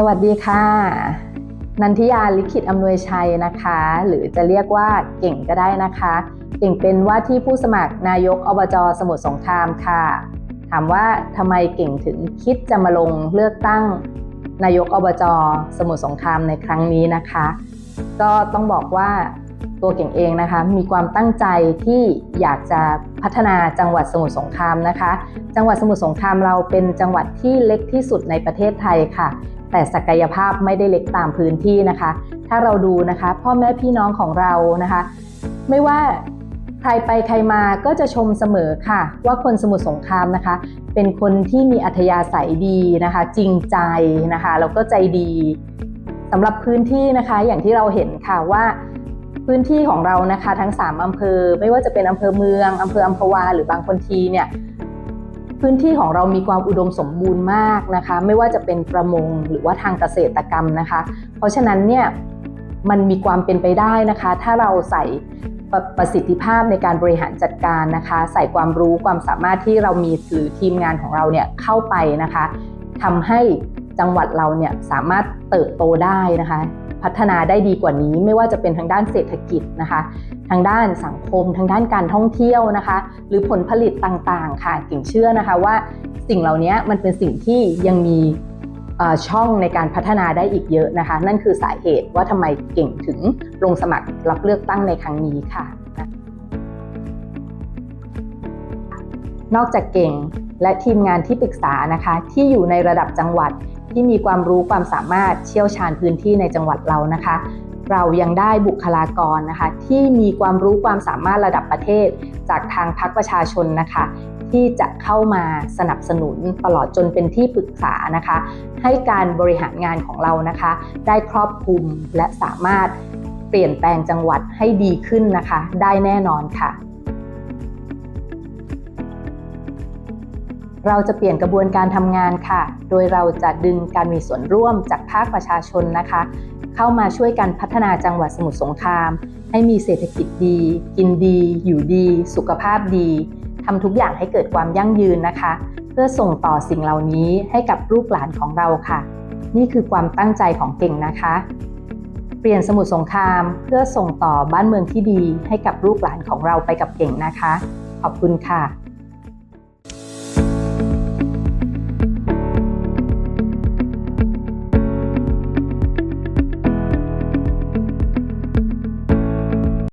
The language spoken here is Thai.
สวัสดีค่ะ นันทิยาลิขิตอำนวยชัยนะคะ หรือจะเรียกว่าเก่งก็ได้นะคะ เก่งเป็นว่าที่ผู้สมัครนายกอบจสมุทรสงครามค่ะ ถามว่าทำไมเก่งถึงคิดจะมาลงเลือกตั้ง นายกอบจสมุทรสงครามในครั้งนี้นะคะ ก็ต้องบอกว่าตัวเก่งเองนะคะมีความตั้งใจที่อยากจะพัฒนาจังหวัดสมุทรสงครามนะคะ จังหวัดสมุทรสงครามเราเป็นจังหวัดที่เล็กที่สุดในประเทศไทยค่ะ แต่ศักยภาพไม่ได้เล็กตามพื้นที่นะคะ ถ้าเราดูนะคะ พ่อแม่พี่น้องของเรานะคะ ไม่ว่าใครไปใครมาก็จะชมเสมอค่ะ ว่าคนสมุทรสงครามนะคะ เป็นคนที่มีอัธยาศัยดีนะคะ จริงใจนะคะแล้วก็ใจดีสำหรับพื้นที่นะคะอย่างที่เราเห็นค่ะว่าพื้นที่ของเรานะคะทั้ง 3 อำเภอ ไม่ว่าจะเป็นอำเภอเมืองอำเภออัมพวาหรือบางคนทีเนี่ย พื้นที่ของเรามีความอุดมสมบูรณ์มากนะคะ ไม่ว่าจะเป็นประมงหรือว่าทางเกษตรกรรมนะคะ เพราะฉะนั้นเนี่ยมันมีความเป็นไปได้นะคะ ถ้าเราใส่ประประสิทธิภาพในการบริหารจัดการนะคะ ใส่ความรู้ความสามารถที่เรามีหรือทีมงานของเราเนี่ยเข้าไปนะคะทำให้ จังหวัดเราเนี่ยสามารถเติบโตได้นะคะ พัฒนาได้ดีกว่านี้ไม่ว่าจะเป็นทางด้านเศรษฐกิจนะคะ ทางด้านสังคม ทางด้านการท่องเที่ยวนะคะ หรือผลผลิตต่างๆ ค่ะเก่งเชื่อนะคะว่าสิ่งเหล่านี้มันเป็นสิ่งที่ยังมีช่องในการพัฒนาได้อีกเยอะนะคะ นั่นคือสาเหตุว่าทำไมเก่งถึงลงสมัครรับเลือกตั้งในครั้งนี้ค่ะ นอกจากเก่งและทีมงานที่ปรึกษานะคะ ที่อยู่ในระดับจังหวัด ที่มีความรู้ความสามารถเชี่ยวชาญพื้นที่ในจังหวัดเรานะคะ เรายังได้บุคลากรนะคะ ที่มีความรู้ความสามารถระดับประเทศ จากทางพรรคประชาชนนะคะ ที่จะเข้ามาสนับสนุนตลอดจนเป็นที่ปรึกษานะคะ ให้การบริหารงานของเรานะคะ ได้ครอบคลุมและสามารถเปลี่ยนแปลงจังหวัดให้ดีขึ้นนะคะ ได้แน่นอนค่ะ เราจะเปลี่ยนกระบวนการทำงานค่ะ โดยเราจะดึงการมีส่วนร่วมจากภาคประชาชนนะคะ เข้ามาช่วยกันพัฒนาจังหวัดสมุทรสงคราม ให้มีเศรษฐกิจดี กินดี อยู่ดี สุขภาพดีทำทุกอย่างให้เกิดความยั่งยืนนะคะ เพื่อส่งต่อสิ่งเหล่านี้ให้กับลูกหลานของเราค่ะ นี่คือความตั้งใจของเก่งนะคะ เปลี่ยนสมุทรสงคราม เพื่อส่งต่อบ้านเมืองที่ดี ให้กับลูกหลานของเราไปกับเก่งนะคะ ขอบคุณค่ะ